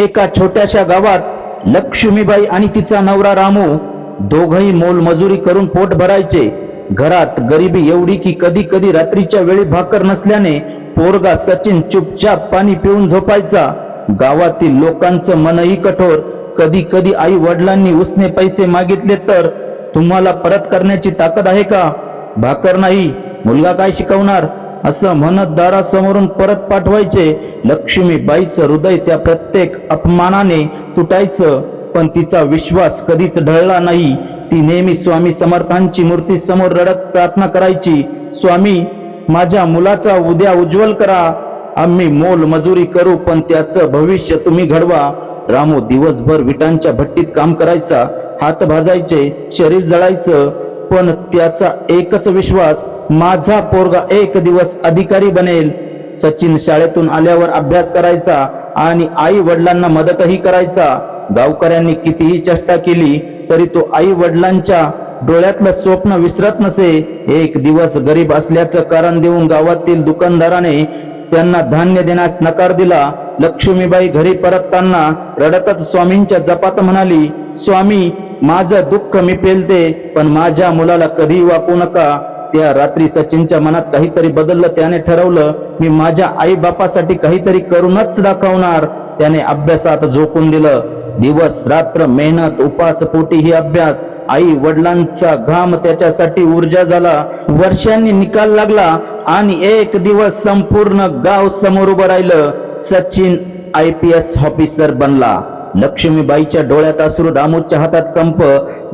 एका छोट्याशा गावात लक्ष्मीबाई आणि तिचा नवरा रामू दोघही मोलमजुरी करून पोट भरायचे. घरात गरिबी एवढी की कधी कधी रात्रीच्या वेळी भाकर नसल्याने पोरगा सचिन चुपचाप पाणी पिऊन झोपायचा. गावातील लोकांचं मनही कठोर. कधी कधी आई वडिलांनी उसने पैसे मागितले तर तुम्हाला परत करण्याची ताकद आहे का? भाकर नाही मुलगा काय शिकवणार? असं म्हणत दारासमोरून परत पाठवायचे. लक्ष्मीबाईचं हृदय त्या प्रत्येक अपमानाने तुटायचं पण तिचा विश्वास कधीच ढळला नाही. ती नेहमी स्वामी समर्थांची मूर्ती समोर रडत प्रार्थना करायची स्वामी माझ्या मुलाचा उद्या उज्ज्वल करा. आम्ही मोल मजुरी करू पण त्याचं भविष्य तुम्ही घडवा. रामू दिवसभर विटांच्या भट्टीत काम करायचा. हात भाजायचे शरीर जळायचं पण त्याचा एकच विश्वास माझा पोरगा एक दिवस अधिकारी बनेल. सचिन शाळेतून आल्यावर अभ्यास करायचा आणि आई वडिलांना मदतही करायचा. गावकऱ्यांनी कितीही चेष्टा केली तरी तो आई वडिलांच्या डोळ्यातलं स्वप्न विसरत नसे. एक दिवस गरीब असल्याचं कारण देऊन गावातील दुकानदाराने त्यांना धान्य देण्यास नकार दिला. लक्ष्मीबाई घरी परतताना रडतच स्वामींच्या जपात म्हणाली स्वामी माझं दुःख मी पेलते पण माझ्या मुलाला कधी वाकू नका. त्या रात्री सचिनच्या मनात काहीतरी बदललं त्याने ठरवलं मी माझ्या आई बापासाठी काहीतरी करूनच दाखवणार. त्याने अभ्यासात झोकून दिलं. दिवस रात्र मेहनत उपास पोटी ही अभ्यास. आई वडिलांचा घाम त्याच्यासाठी ऊर्जा झाला. वर्षांनी निकाल लागला आणि एक दिवस संपूर्ण गाव समोर उभं राहिलं. Sachin I P S officer बनला. लक्ष्मीबाईच्या डोळ्यात असू रामूच्या हातात कंप.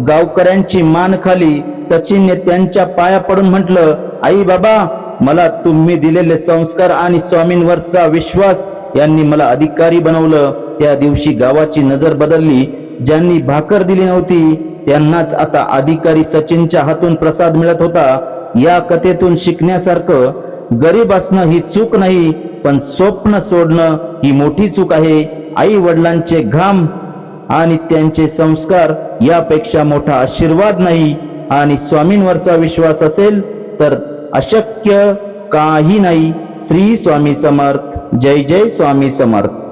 गावकऱ्यांची मान खाली. सचिनने त्यांच्या पाया पडून म्हटलं आई बाबा मला तुम्ही दिलेले संस्कार आणि स्वामींवरचा विश्वास यांनी मला अधिकारी बनवलं. त्या दिवशी गावाची नजर बदलली. ज्यांनी भाकर दिली नव्हती त्यांनाच आता अधिकारी सचिनच्या हातून प्रसाद मिळत होता. या कथेतून शिकण्यासारखं गरीब असणं ही चूक नाही पण स्वप्न सोडणं ही मोठी चूक आहे. आई वडिलांचे घाम आणि त्यांचे संस्कार यापेक्षा मोठा आशीर्वाद नाही आणि स्वामींवरचा विश्वास असेल तर अशक्य काही नाही. श्री स्वामी समर्थ. जय जय स्वामी समर्थ.